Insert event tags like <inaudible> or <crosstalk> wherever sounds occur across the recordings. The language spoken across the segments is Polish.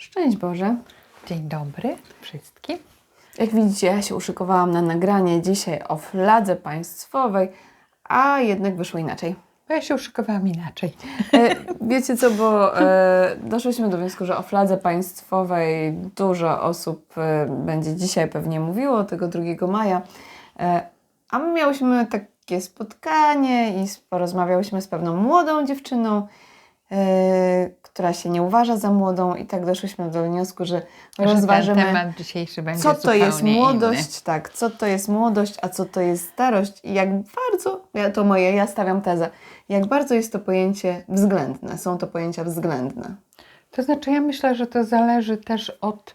Szczęść Boże. Dzień dobry wszystkim. Jak widzicie, ja się uszykowałam na nagranie dzisiaj o fladze państwowej, a jednak wyszło inaczej. Ja się uszykowałam inaczej. E, wiecie co, bo e, doszłyśmy do wniosku, że o fladze państwowej dużo osób e, będzie dzisiaj pewnie mówiło, tego 2 maja. A my miałyśmy takie spotkanie i porozmawiałyśmy z pewną młodą dziewczyną, która się nie uważa za młodą i tak doszłyśmy do wniosku, że Że rozważymy... temat dzisiejszy będzie co to jest młodość, Inny. tak, co to jest młodość, a co to jest starość i jak bardzo, ja, to moje, ja stawiam tezę, jak bardzo jest to pojęcie względne, są to pojęcia względne. To znaczy, ja myślę, że to zależy też od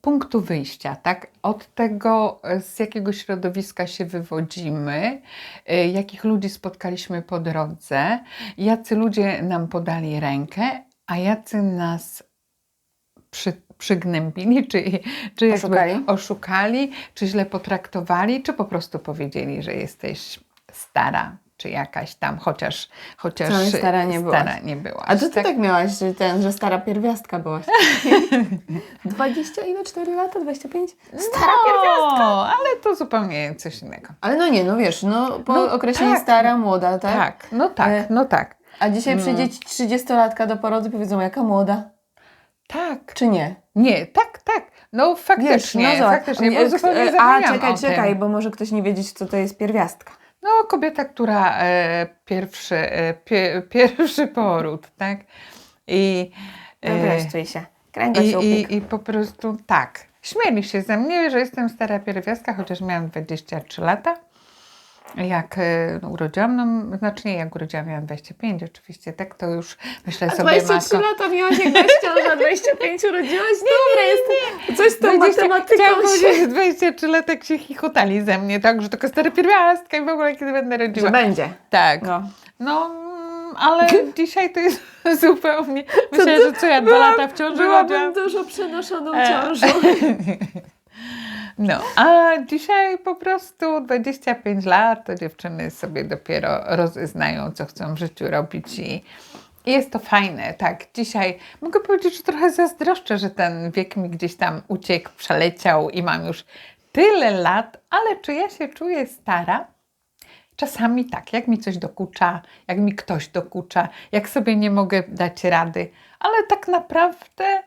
punktu wyjścia, tak? Od tego, e, z jakiego środowiska się wywodzimy, e, jakich ludzi spotkaliśmy po drodze, jacy ludzie nam podali rękę, a jacy nas przy, przygnębili, czy, czy Oszukali. oszukali, czy źle potraktowali, czy po prostu powiedzieli, że jesteś stara, czy jakaś tam, chociaż, chociaż stara nie byłaś. stara nie byłaś. A to ty tak, miałaś, że ten, że stara pierwiastka byłaś. <laughs> 20 ile? 4 lata? 25? Stara pierwiastka! No, ale to zupełnie coś innego. Ale no nie, no wiesz, no po No określeniu tak. stara, młoda, tak? Tak, no tak, E, no tak. A dzisiaj Mm. przyjdzie ci 30-latka do porodu i powiedzą, jaka młoda, Tak. czy nie? Nie, tak, tak. No faktycznie, Wiesz, no zobacz, faktycznie, e, bo zupełnie e, A, czekaj, czekaj, bo może ktoś nie wiedzieć, co to jest pierwiastka. No kobieta, która e, pierwszy, e, pie, <laughs> pierwszy poród, tak? I, e, Wyprostuj się. i, i, I po prostu tak. Śmieli się ze mnie, że jestem stara pierwiastka, chociaż miałam 23 lata. Jak e, no, urodziłam, no znaczy nie, jak urodziłam, miałam 25 oczywiście, tak to już myślę A sobie, 23 matko, lata miałaś jak byłaś w ciąży, a 25 urodziłaś? Dobra, jest coś z tą 20 matematyką Chciałam się... powiedzieć, że 23 latek się chichotali ze mnie, tak, że taka stara pierwiastka i w ogóle kiedy będę Że rodziła. będzie. Tak. No. No, mm, ale <laughs> dzisiaj to jest <laughs> zupełnie. Myślę, że co ja dwa lata w ciąży Byłabym dużo przenoszoną E. <laughs> No, a dzisiaj po prostu 25 lat, to dziewczyny sobie dopiero rozeznają, co chcą w życiu robić i jest to fajne, tak. Dzisiaj mogę powiedzieć, że trochę zazdroszczę, że ten wiek mi gdzieś tam uciekł, przeleciał i mam już tyle lat, ale czy ja się czuję stara? Czasami tak, jak mi coś dokucza, jak mi ktoś dokucza, jak sobie nie mogę dać rady, ale tak naprawdę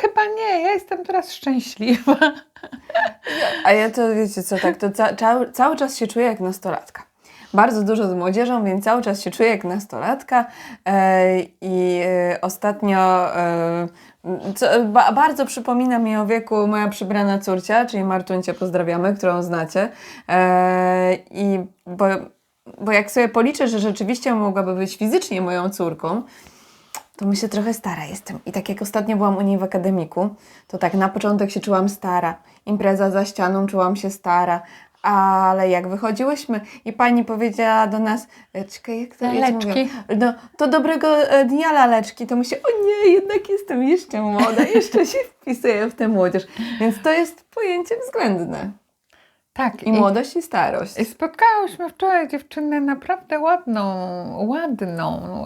chyba nie, ja jestem teraz szczęśliwa. <laughs> A ja to wiecie co, tak, to ca cały, cały czas się czuję jak nastolatka. Bardzo dużo z młodzieżą, więc cały czas się czuję jak nastolatka. E, I e, ostatnio e, co, ba, bardzo przypomina mi o wieku moja przybrana córcia, czyli Martuncia, pozdrawiamy, którą znacie. I bo, bo jak sobie policzę, że rzeczywiście mogłaby być fizycznie moją córką, to myślę, trochę stara jestem. I tak jak ostatnio byłam u niej w akademiku, to tak na początek się czułam stara. Impreza za ścianą, czułam się stara. Ale jak wychodziłyśmy i pani powiedziała do nas, czekaj, jak to Laleczki. No, to dobrego e, dnia laleczki, to myślę, o nie, jednak jestem jeszcze młoda, jeszcze się wpisuję w tę młodzież. Więc to jest pojęcie względne. Tak, I młodość, i starość. I spotkałyśmy wczoraj dziewczynę naprawdę ładną, ładną,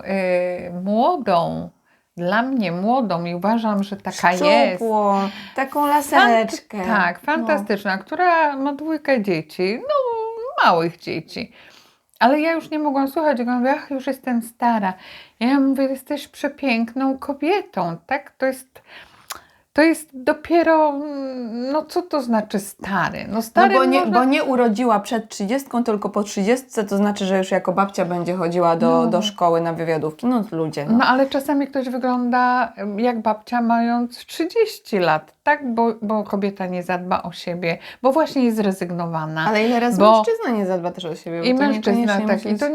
yy, młodą. Dla mnie młodą i uważam, że taka jest. Szczupło, taką laseczkę. Fant- tak, fantastyczna, która ma dwójkę dzieci, no małych dzieci. Ale ja już nie mogłam słuchać, ja mówię, ach, już jestem stara. Ja mówię, jesteś przepiękną kobietą, tak? To jest, to jest dopiero, mm, no co to znaczy stary? No No stary bo nie, można... bo nie urodziła przed 30, tylko po 30, to znaczy, że już jako babcia będzie chodziła do, No. do szkoły na wywiadówki. No ludzie, no. No ale czasami ktoś wygląda jak babcia mając 30 lat, tak? Bo, bo kobieta nie zadba o siebie, bo właśnie jest zrezygnowana. Ale ile razy bo- mężczyzna nie zadba też o siebie? I mężczyzna tak. I, to,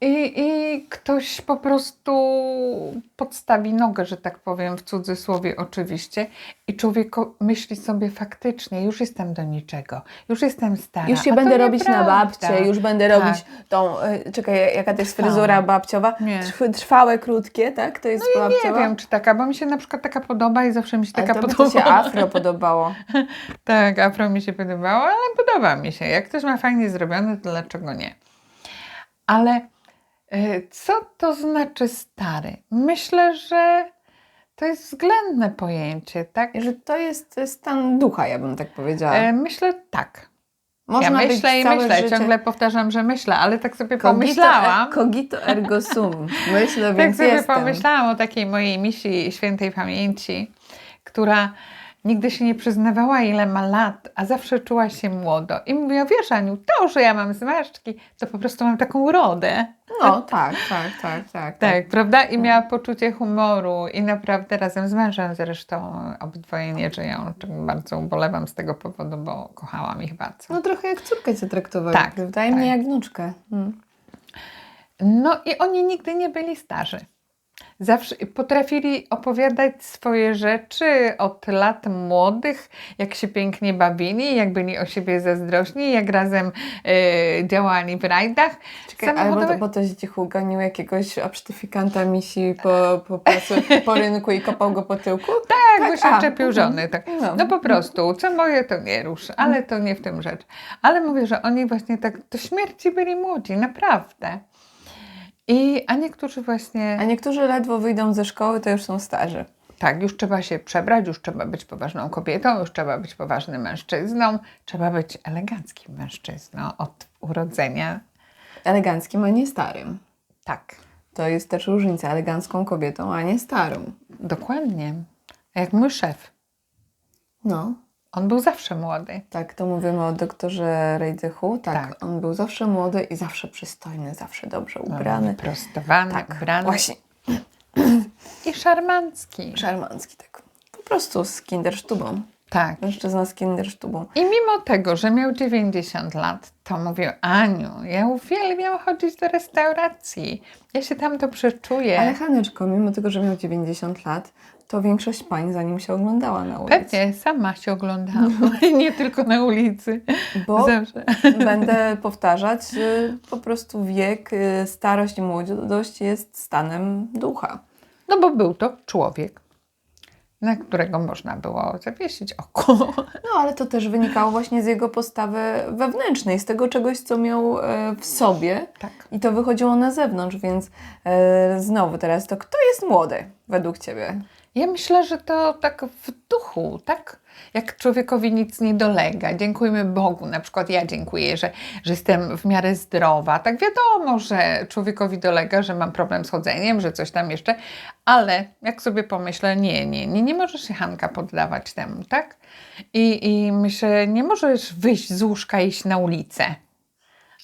i, I ktoś po prostu podstawi nogę, że tak powiem, w cudzysłowie oczywiście, i człowiek myśli sobie faktycznie, już jestem do niczego, już jestem stara. Już się będę robić na nieprawda. babcie, już będę Tak. robić tą, y, czekaj, jaka to jest Trwałe. fryzura babciowa? Nie. Trw, trwałe, krótkie, tak? To jest No Nie babciowa? wiem, czy taka, bo mi się na przykład taka podoba i zawsze mi się taka podoba. to się afro podobało. <laughs> Tak, afro mi się podobało, ale podoba mi się. Jak ktoś ma fajnie zrobione, to dlaczego nie? Ale co to znaczy stary? Myślę, że To jest względne pojęcie, tak? Że to jest stan ducha, ja bym tak powiedziała. E, myślę tak. Można ja myślę i myślę, życie... ciągle powtarzam, że myślę, ale tak sobie Cogito, pomyślałam. e- <laughs> cogito ergo sum. Myślę, Tak więc sobie jestem. pomyślałam o takiej mojej misi świętej pamięci, która nigdy się nie przyznawała, ile ma lat, a zawsze czuła się młodo. I mówiła, wiesz Aniu, to, że ja mam zmarszczki, to po prostu mam taką urodę. No, tak, tak, tak, tak. Tak, prawda? I miała poczucie humoru i naprawdę razem z mężem zresztą obydwoje nie żyją, czym bardzo ubolewam z tego powodu, bo kochałam ich bardzo. No trochę jak córkę cię traktowali, Tak, prawda? I tak. mnie jak wnuczkę. Mm. No i oni nigdy nie byli starzy. Zawsze potrafili opowiadać swoje rzeczy od lat młodych, jak się pięknie bawili, jak byli o siebie zazdrośni, jak razem e, działali w rajdach. Czekaj, to, samochodowych. bo to zdzichu ganił jakiegoś absztyfikanta misi po, po, pracy, po rynku i kopał go po tyłku? Tak, bo się a, czepił mhm. żony. Tak. No. No po prostu, co moje to nie rusz, ale to nie w tym rzecz. Ale mówię, że oni właśnie tak do śmierci byli młodzi, naprawdę. I, a niektórzy właśnie, A niektórzy ledwo wyjdą ze szkoły, to już są starzy. tak, już trzeba się przebrać, już trzeba być poważną kobietą, już trzeba być poważnym mężczyzną, trzeba być eleganckim mężczyzną od urodzenia. Eleganckim, a nie starym. Tak, To jest też różnica, elegancką kobietą, a nie starą. dokładnie. Jak mój szef. No, On był zawsze młody. tak, to mówimy o doktorze Rejdychu. Tak, Tak. on był zawsze młody i zawsze przystojny, zawsze dobrze ubrany. Prostowany, Tak, ubrany właśnie, i szarmancki. szarmancki, tak. Po prostu z kindersztubą. Tak. Mężczyzna z kindersztubą. I mimo tego, że miał 90 lat, to mówił, Aniu, ja uwielbiam chodzić do restauracji. Ja się tam dobrze czuję. Ale Haneczko, mimo tego, że miał 90 lat, to większość pań za nim się oglądała na ulicy. Pewnie, sama się oglądałam. <laughs> Nie tylko na ulicy. Bo Zawsze. <laughs> będę powtarzać, y, po prostu wiek, y, starość i młodość jest stanem ducha. No bo był to człowiek, na którego można było zawiesić oko. <laughs> No, ale to też wynikało właśnie z jego postawy wewnętrznej, z tego czegoś, co miał e, w sobie Tak. i to wychodziło na zewnątrz, więc e, znowu teraz to kto jest młody według Ciebie? Ja myślę, że to tak w duchu, tak? Jak człowiekowi nic nie dolega. Dziękujmy Bogu. Na przykład ja dziękuję, że, że jestem w miarę zdrowa. Tak wiadomo, że człowiekowi dolega, że mam problem z chodzeniem, że coś tam jeszcze, ale jak sobie pomyślę, nie, nie, nie, nie możesz się Hanka poddawać temu, tak? I, i myślę, nie możesz wyjść z łóżka i iść na ulicę.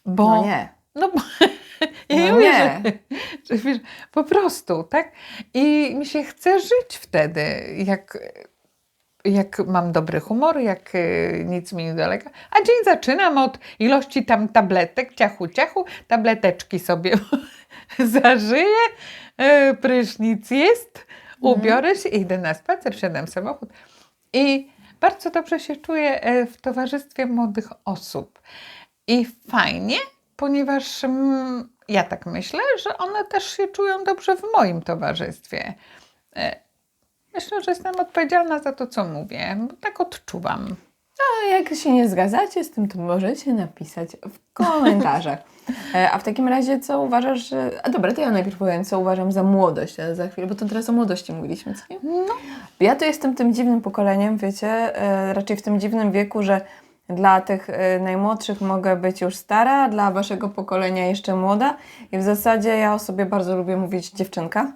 Bo, No nie. no bo <laughs> <laughs> ja No nie nie. <laughs> Że, że po prostu, tak? I mi się chce żyć wtedy, jak, jak mam dobry humor, jak y, nic mi nie dolega. A dzień zaczynam od ilości tam tabletek, ciachu, ciachu, tableteczki sobie <laughs> zażyję, y, prysznic jest, ubiorę się, idę na spacer, wsiadam w samochód i bardzo dobrze się czuję e, w towarzystwie młodych osób. I fajnie, ponieważ mm, ja tak myślę, że one też się czują dobrze w moim towarzystwie. E, Myślę, że jestem odpowiedzialna za to, co mówię, bo tak odczuwam. A jak się nie zgadzacie z tym, to możecie napisać w komentarzach. E, A w takim razie, co uważasz, że... A dobra, to ja najpierw powiem, co uważam za młodość, ale za chwilę, bo to teraz o młodości mówiliśmy, co nie? No, Ja to jestem tym dziwnym pokoleniem, wiecie, e, raczej w tym dziwnym wieku, że dla tych e, najmłodszych mogę być już stara, dla waszego pokolenia jeszcze młoda i w zasadzie ja o sobie bardzo lubię mówić dziewczynka.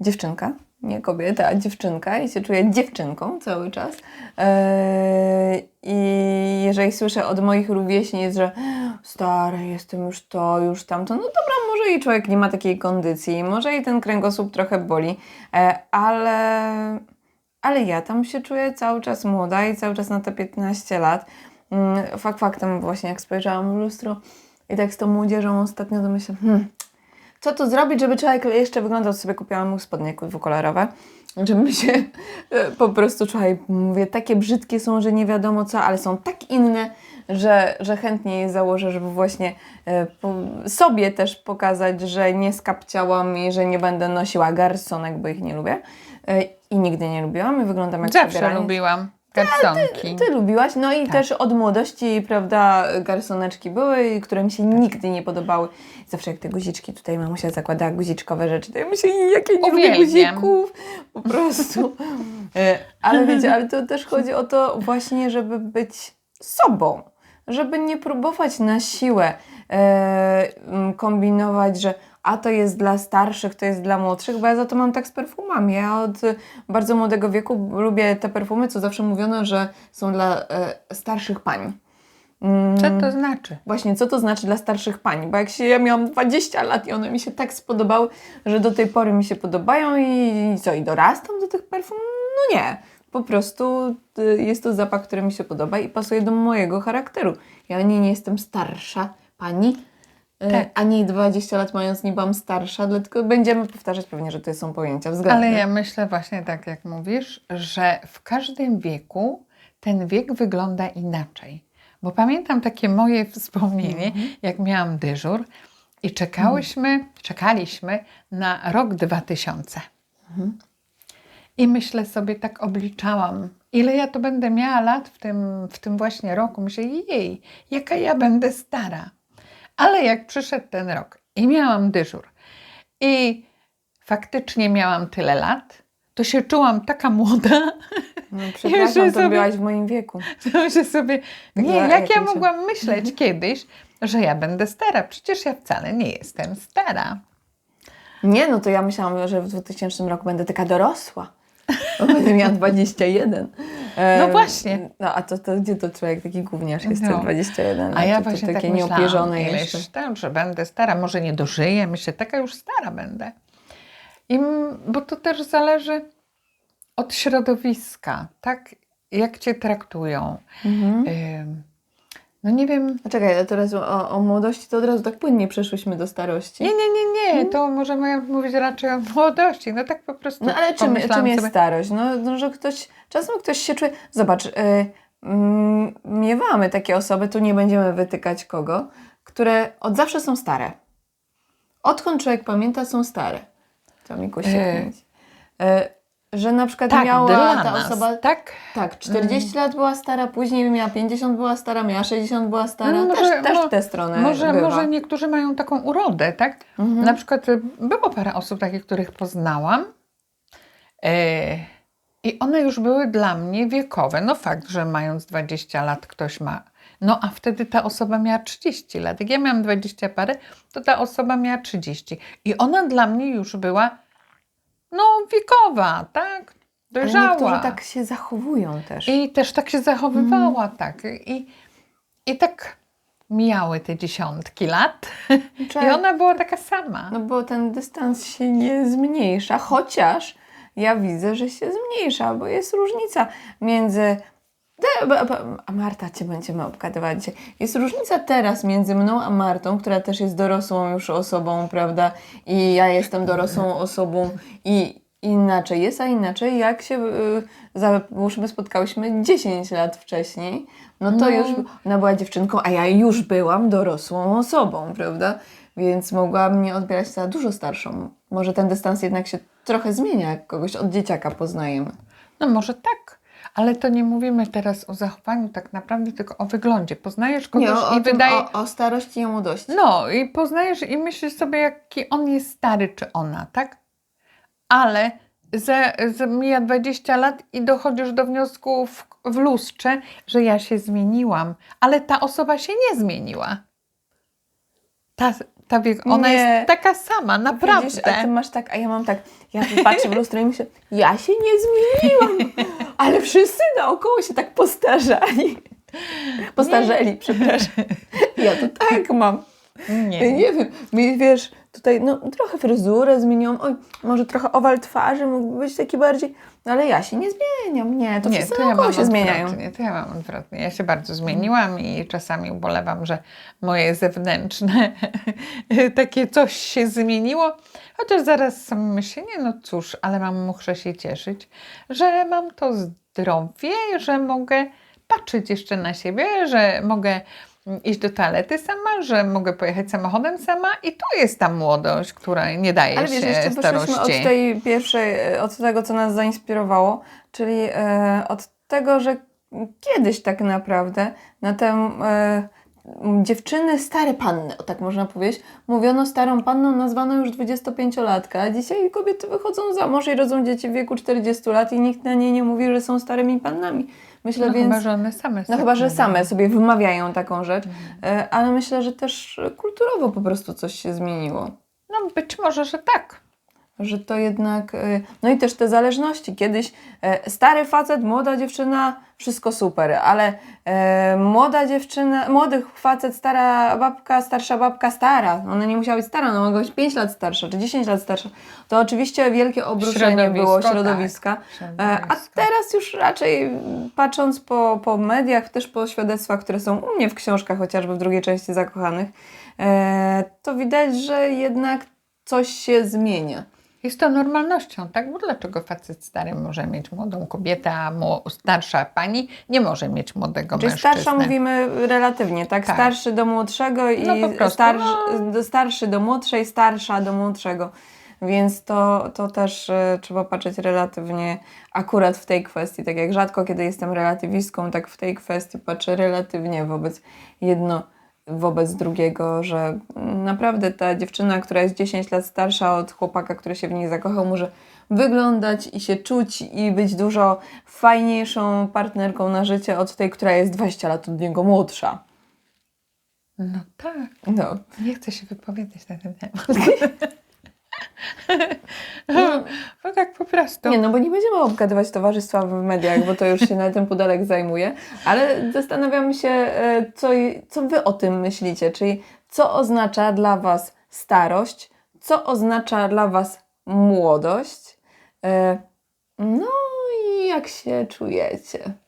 Dziewczynka, nie kobieta, a dziewczynka i się czuję dziewczynką cały czas. E, I jeżeli słyszę od moich rówieśnic, że stara, jestem już to, już tamto, no dobra, może i człowiek nie ma takiej kondycji, może i ten kręgosłup trochę boli, e, ale ale ja tam się czuję cały czas młoda i cały czas na te 15 lat. Mm, Fakt faktem właśnie jak spojrzałam w lustro i tak z tą młodzieżą ostatnio to myślę, hmm, co tu zrobić, żeby człowiek jeszcze wyglądał, sobie kupiłam mu spodnie dwukolorowe, żeby się e, po prostu człowiek, mówię, takie brzydkie są, że nie wiadomo co, ale są tak inne, że, że chętnie je założę, żeby właśnie e, sobie też pokazać, że nie skapciałam i że nie będę nosiła garsonek, bo ich nie lubię. E, I nigdy nie lubiłam i wyglądam jak zawsze lubiłam. Garsonki. Ty lubiłaś, no i Tak. też od młodości, prawda, garsoneczki były, które mi się nigdy nie podobały. Zawsze jak te guziczki, tutaj mamusia zakładała guziczkowe rzeczy, to ja myślę, jakie nie lubię guzików, po prostu. <laughs> E, ale wiecie, ale to też chodzi o to właśnie, żeby być sobą, żeby nie próbować na siłę e, kombinować, że a to jest dla starszych, to jest dla młodszych, bo ja za to mam tak z perfumami. Ja od bardzo młodego wieku lubię te perfumy, co zawsze mówiono, że są dla e, starszych pań. Mm, Co to znaczy? Właśnie, co to znaczy dla starszych pań? Bo jak się, ja miałam 20 lat i one mi się tak spodobały, że do tej pory mi się podobają i, i co, i dorastam do tych perfum? No nie. Po prostu y, jest to zapach, który mi się podoba i pasuje do mojego charakteru. Ja nie jestem starsza pani, Tak. ani 20 lat mając nie byłam starsza, dlatego będziemy powtarzać pewnie, że to są pojęcia względne. Ale ja myślę właśnie tak, jak mówisz, że w każdym wieku ten wiek wygląda inaczej. Bo pamiętam takie moje <laughs> wspomnienie, Mhm. jak miałam dyżur i czekałyśmy, czekaliśmy na rok 2000. Mhm. I myślę sobie, tak obliczałam, ile ja to będę miała lat w tym, w tym właśnie roku. Myślę, jej, jaka ja będę stara. Ale jak przyszedł ten rok i miałam dyżur i faktycznie miałam tyle lat, to się czułam taka młoda, No, <laughs> przepraszam, to sobie- byłaś w moim wieku. <laughs> to że sobie, nie, jak ja mogłam myśleć kiedyś, że ja będę stara? Przecież ja wcale nie jestem stara. Nie, no to ja myślałam, że w 2000 roku będę taka dorosła. Bo będę miała 21. No właśnie. No a to, to gdzie to człowiek taki gówniarz jest No. te 21? A ja to, właśnie to tak takie myślałam, nieopierzone jeszcze. że będę stara, może nie dożyję, myślę, taka już stara będę. I, bo to też zależy od środowiska, tak? Jak cię traktują. Mhm. Ym, no nie wiem, A czekaj, a teraz o, o młodości to od razu tak płynnie przeszłyśmy do starości. nie, nie, nie, nie, to możemy mówić raczej o młodości, no tak po prostu No ale czym, czym jest sobie, starość? No, no, że ktoś, czasem ktoś się czuje... Zobacz, y, mm, miewamy takie osoby, tu nie będziemy wytykać kogo, które od zawsze są stare. Odkąd człowiek pamięta, są stare. To mi kusi E. kręci. Że na przykład tak, miała ta nas, osoba... tak? Tak, 40 lat była stara, później miała 50 była stara, miała 60 była stara. No, też, może- też mo- w tę stronę Może, bywa. może niektórzy mają taką urodę, tak? Mhm. Na przykład y, było parę osób takich, których poznałam e, i one już były dla mnie wiekowe. No fakt, że mając 20 lat ktoś ma, no a wtedy ta osoba miała 30 lat. Jak ja miałam 20 parę, to ta osoba miała 30 i ona dla mnie już była no wiekowa, tak? Ale Dojrzała. niektórzy tak się zachowują też. I też tak się zachowywała, Mhm. tak. I, I tak mijały te dziesiątki lat i ona była taka sama. No bo ten dystans się nie zmniejsza, chociaż ja widzę, że się zmniejsza, bo jest różnica między. A Marta cię będziemy obgadywać dzisiaj. Jest różnica teraz między mną a Martą, która też jest dorosłą już osobą, prawda? I ja jestem dorosłą <laughs> osobą i inaczej jest, a inaczej jak się, y, załóżmy, spotkałyśmy 10 lat wcześniej, no to No. już ona była dziewczynką, a ja już byłam dorosłą osobą, prawda? Więc mogła mnie odbierać za dużo starszą. Może ten dystans jednak się trochę zmienia, jak kogoś od dzieciaka poznajemy. No może tak, ale to nie mówimy teraz o zachowaniu tak naprawdę, tylko o wyglądzie. Poznajesz kogoś Nie, o, i wydaje... o, o starości i o młodości. No i poznajesz i myślisz sobie, jaki on jest stary, czy ona, tak? Ale za, za mija 20 lat i dochodzisz do wniosku w, w lustrze, że ja się zmieniłam, ale ta osoba się nie zmieniła. Ta, ona Nie. jest taka sama, naprawdę. Widzisz, a ty masz tak, a ja mam tak, ja patrzę w lustro i myślę, ja się nie zmieniłam, <laughs> ale wszyscy naokoło się tak postarzali. Postarzeli, przepraszam. Ja to tak mam. Nie. Ja nie wiem, wiesz, tutaj no, trochę fryzurę zmieniłam, oj, może trochę owal twarzy mógłby być taki bardziej, no, ale ja się nie zmieniam, nie, to nie, wszyscy to ja mam się zmieniają. To ja mam odwrotnie. Ja się bardzo zmieniłam i czasami ubolewam, że moje zewnętrzne <laughs> takie coś się zmieniło. Chociaż zaraz myślę, nie no cóż, ale mam, muszę się cieszyć, że mam to zdrowie, że mogę patrzeć jeszcze na siebie, że mogę iść do toalety sama, że mogę pojechać samochodem sama i to jest ta młodość, która nie daje Ale się wiesz, jeszcze starości. od tej pierwszej, e, od tego, co nas zainspirowało, czyli e, od tego, że kiedyś tak naprawdę na tę e, dziewczyny, stare panny, o tak można powiedzieć, mówiono starą panną, nazwano już 25-latka, a dzisiaj kobiety wychodzą za mąż i rodzą dzieci w wieku 40 lat i nikt na nie nie mówi, że są starymi pannami. Myślę No więc... chyba, że one same No chyba, że mówią. same sobie wymawiają taką rzecz, Mhm. e, ale myślę, że też kulturowo po prostu coś się zmieniło. No być może, że tak. Że to jednak. e, No i też te zależności. Kiedyś e, stary facet, młoda dziewczyna, wszystko super, ale e, młoda dziewczyna, młody facet, stara babka, starsza babka, stara. Ona nie musiała być stara, ona mogła być 5 lat starsza czy 10 lat starsza. To oczywiście wielkie obruszenie Środowisko, było tak. środowiska. E, A teraz już raczej patrząc po, po mediach, też po świadectwach, które są u mnie w książkach, chociażby w drugiej części Zakochanych, to widać, że jednak coś się zmienia. Jest to normalnością, tak? Bo dlaczego facet stary może mieć młodą kobietę, a mło- starsza pani nie może mieć młodego Czyli mężczyznę? starsza mówimy relatywnie, tak? Tak. Starszy do młodszego i No prostu, starszy, no. do- starszy do młodszej, starsza do młodszego. Więc to, to też e, trzeba patrzeć relatywnie akurat w tej kwestii. Tak jak rzadko kiedy jestem relatywistką, tak w tej kwestii patrzę relatywnie wobec jedno wobec drugiego, że naprawdę ta dziewczyna, która jest 10 lat starsza od chłopaka, który się w niej zakochał, może wyglądać i się czuć i być dużo fajniejszą partnerką na życie od tej, która jest 20 lat od niego młodsza. No tak. No. Nie chcę się wypowiedzieć na ten temat. <laughs> No tak po prostu. Nie, no bo nie będziemy obgadywać towarzystwa w mediach, bo to już się na ten pudelek zajmuje, ale zastanawiam się, e, co, co Wy o tym myślicie, czyli co oznacza dla Was starość, co oznacza dla Was młodość, e, no i jak się czujecie.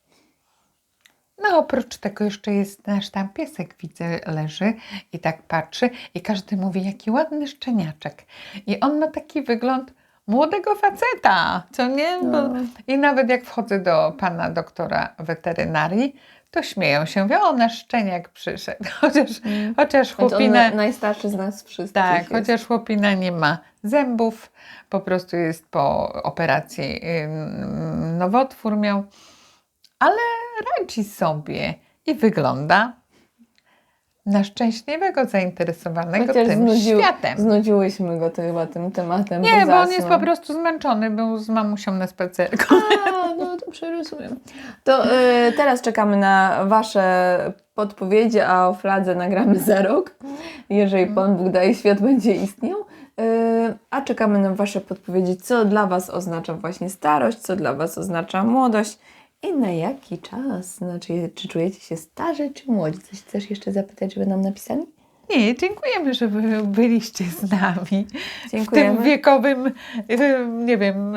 Oprócz tego jeszcze jest nasz tam piesek, widzę, leży i tak patrzy i każdy mówi, jaki ładny szczeniaczek. I on ma taki wygląd młodego faceta, co nie? Bo, No. I nawet jak wchodzę do pana doktora weterynarii, to śmieją się, wie, o nasz szczeniak przyszedł. <laughs> Chociaż, chociaż Znaczy on chłopina... na, najstarszy z nas wszystkich. Tak, jest. chociaż chłopina nie ma zębów, po prostu jest po operacji nowotwór miał, ale radzi sobie i wygląda na szczęśliwego, zainteresowanego Chociaż tym znudził- światem. Znudziłyśmy go to chyba tym tematem. Nie, bo on jest po prostu zmęczony, był z mamusią na spacerku. A, no dobrze rozumiem. To y, teraz czekamy na Wasze podpowiedzi, a o fladze nagramy za rok, jeżeli Pan Bóg daje, świat będzie istniał. Y, a czekamy na Wasze podpowiedzi, co dla Was oznacza właśnie starość, co dla Was oznacza młodość i na jaki czas. Znaczy, czy czujecie się starzy, czy młodzi? Coś chcesz jeszcze zapytać, żeby nam napisali? Nie, dziękujemy, że wy byliście z nami w Dziękujemy. tym wiekowym, y, nie wiem,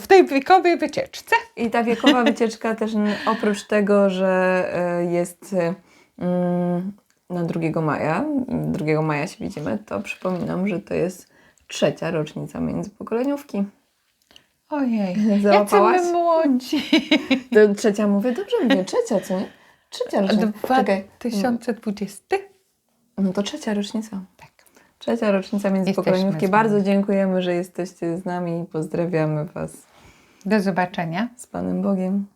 w tej wiekowej wycieczce. I ta wiekowa wycieczka <laughs> też oprócz tego, że e, jest e, mm, na 2 maja, 2 maja się widzimy, to przypominam, że to jest trzecia rocznica międzypokoleniówki. Ojej, jacy <laughs> Załapałaś? my młodzi. <laughs> Trzecia mówię, dobrze mówię, trzecia, co nie? Trzecia rocznica. Czekaj, 2020? no to trzecia rocznica. Tak. Trzecia rocznica międzypokoleniówki. Bardzo dziękujemy, że jesteście z nami i pozdrawiamy Was Do zobaczenia. z Panem Bogiem.